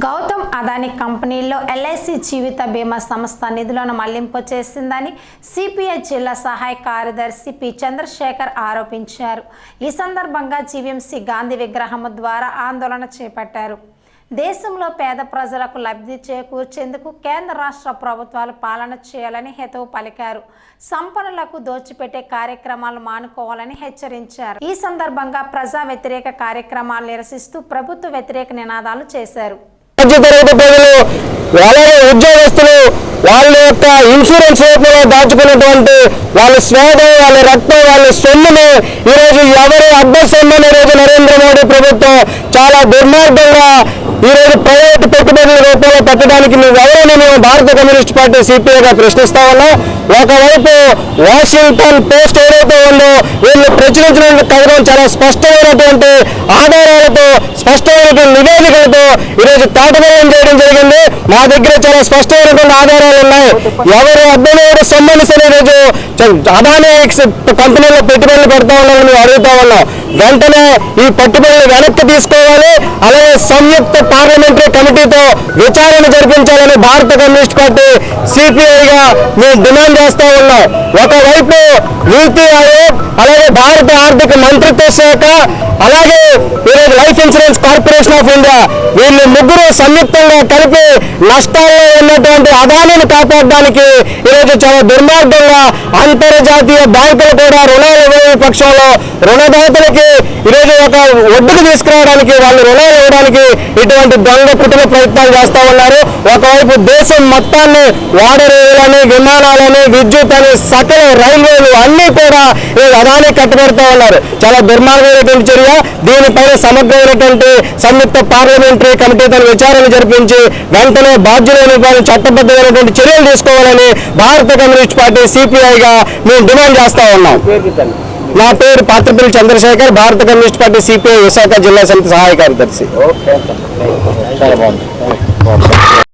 గౌతమ్ అదానీ కంపెనీల్లో ఎల్ఐసి జీవిత బీమా సంస్థ నిధులను మళ్ళింపు చేసిందని సిపిఐ జిల్లా సహాయ కార్యదర్శి పి చంద్రశేఖర్ ఆరోపించారు. ఈ సందర్భంగా జీవీఎంసీ గాంధీ విగ్రహం ద్వారా ఆందోళన చేపట్టారు. దేశంలో పేద ప్రజలకు లబ్ధి చేకూర్చేందుకు కేంద్ర రాష్ట్ర ప్రభుత్వాలు పాలన చేయాలని హెతవు పలికారు. సంపన్నులకు దోచిపెట్టే కార్యక్రమాలు మానుకోవాలని హెచ్చరించారు. ఈ సందర్భంగా ప్రజా వ్యతిరేక కార్యక్రమాలు నిరసిస్తూ ప్రభుత్వ వ్యతిరేక నినాదాలు చేశారు. మధ్యతరగతి ప్రజలు అలాగే ఉద్యోగస్తులు వాళ్ళ యొక్క ఇన్సూరెన్స్ రూపంలో దాచుకున్నటువంటి వాళ్ళ స్వేదం వాళ్ళ రక్తం వాళ్ళ సొమ్ముని ఈరోజు ఎవరు అడ్డ సొమ్మని ఈరోజు నరేంద్ర మోడీ ప్రభుత్వం చాలా దుర్మార్గంగా ఈరోజు ప్రైవేట్ పెట్టుబడుల రూపంలో పెట్టడానికి నువ్వెవరని మేము భారత కమ్యూనిస్ట్ పార్టీ సిపిఐగా ప్రశ్నిస్తా ఉన్నా ఒకవైపు వాషింగ్టన్ పోస్ట్ ఏదైతే ఉందో వీళ్ళు ప్రచురించిన కథనం చాలా స్పష్టమైనటువంటి ఆధారాలతో స్పష్టమైనటువంటి నివేదికలతో ఈరోజు తాటబలం చేయడం జరిగింది. మా దగ్గర చాలా స్పష్టమైనటువంటి ఆధారాలు ఉన్నాయి. ఎవరు అర్థమైన సంబంధించిన ఈరోజు అదానీ కంపెనీలో పెట్టుబడులు పెడతా ఉన్నామని మేము అడుగుతా ఉన్నాం వెంటనే ఈ పెట్టుబడులు వెనక్కి తీసుకోవాలి అలాగే సంయుక్త పార్లమెంటరీ కమిటీతో విచారణ జరిపించాలని భారత కమ్యూనిస్ట్ పార్టీ సిపిఐగా మేము డిమాండ్ చేస్తూ ఉన్నాం. ఒకవైపు నీతి ఆయోగ్ అలాగే భారత ఆర్థిక మంత్రిత్వ శాఖ అలాగే ఈరోజు life insurance corporation of India వీళ్ళు ముగ్గురు సంయుక్తంగా కలిపి నష్టాల్లో ఉన్నటువంటి అదానిని కాపాడడానికి ఈరోజు చాలా దుర్మార్గంగా అంతర్జాతీయ బ్యాంకులు కూడా రుణాలు ఇవ్వని పక్షంలో రుణదాతలకి ఈరోజు ఒక ఒడ్డుకు తీసుకురావడానికి వాళ్ళు రుణాలు ఇవ్వడానికి ఇటువంటి దొంగ కుటుంబ ప్రయత్నాలు చేస్తా ఉన్నారు. ఒకవైపు దేశం మొత్తాన్ని ఓడరేవులని విమానాలని విద్యుత్ అని సకల రైల్వేలు అన్నీ కూడా ఈ అదాని కట్టుబెడతా ఉన్నారు. చాలా దుర్మార్గమైనటువంటి చర్య. దీనిపైన సమగ్రమైనటువంటి సంయుక్త పార్లమెంటరీ కమిటీతో విచారణ జరిపించి వెంటనే బాధ్యులైన వారిని చట్టబద్ధమైనటువంటి చర్యలు తీసుకోవాలని భారత కమ్యూనిస్ట్ పార్టీ సిపిఐగా మేము డిమాండ్ చేస్తా ఉన్నాం. నా పేరు పాత్రపల్లి చంద్రశేఖర్ భారత కమ్యూనిస్ట్ పార్టీ సిపిఐ విశాఖ జిల్లా సమితి సహాయ కార్యదర్శి. ఓకే. చాలా బాగుంది.